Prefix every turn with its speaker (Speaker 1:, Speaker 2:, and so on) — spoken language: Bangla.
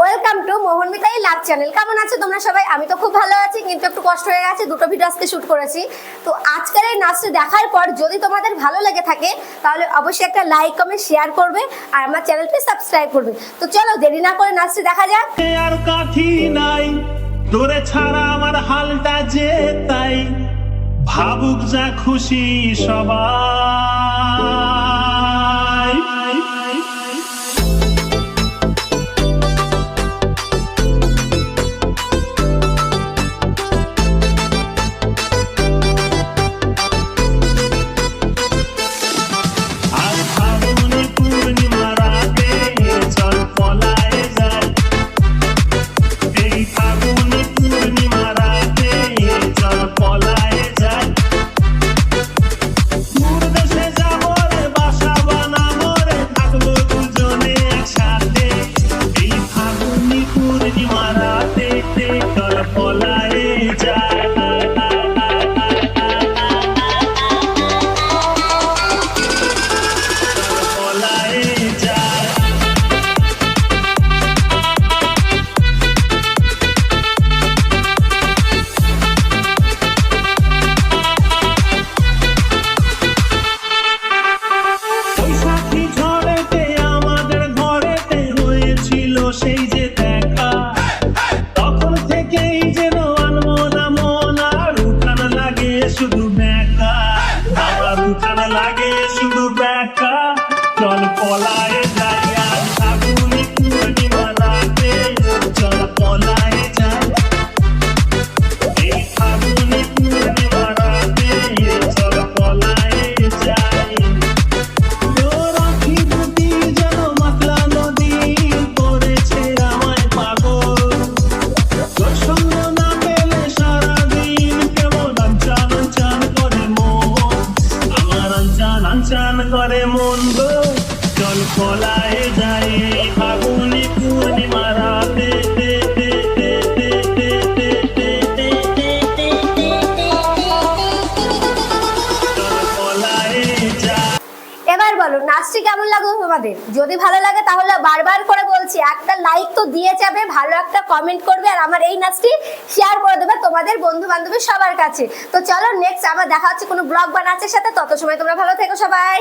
Speaker 1: Welcome to Mohan Mitai love channel কেমন আছো তোমরা সবাই? আমি তো খুব ভালো আছি, কিন্তু একটু কষ্ট হয়ে গেছে, দুটো ভিডিও আজকে শুট করেছি। তো আজকের এই নাচটা দেখার পর যদি তোমাদের ভালো লেগে থাকে, তাহলে অবশ্যই একটা লাইক কমেন্ট শেয়ার করবে আর আমার চ্যানেলটি সাবস্ক্রাইব করবে। তো চলো, দেরি না করে নাচটা দেখা যাক।
Speaker 2: আর কাঠি নাই তোরে ছাড়া আমার হালটা যে তাই। ভাবুক যা খুশি সবাই দেখা চল পলায়। আমারে মন চল খোলায় যাই ফাগুনি পূর্ণিমা
Speaker 1: এবার বলো, নাচটি কেমন লাগল তোমাদের? যদি ভালো লাগে তাহলে বারবার করে বলছি, একটা লাইক তো দিয়ে যাবে, ভালো একটা কমেন্ট করবে, আর আমার এই নাচটি শেয়ার করে দেবে তোমাদের বন্ধু বান্ধবী সবার কাছে। তো চলো নেক্সট আমার দেখা হচ্ছে কোনো ব্লগ বা নাচের সাথে, তত সময় তোমরা ভালো থেকো সবাই।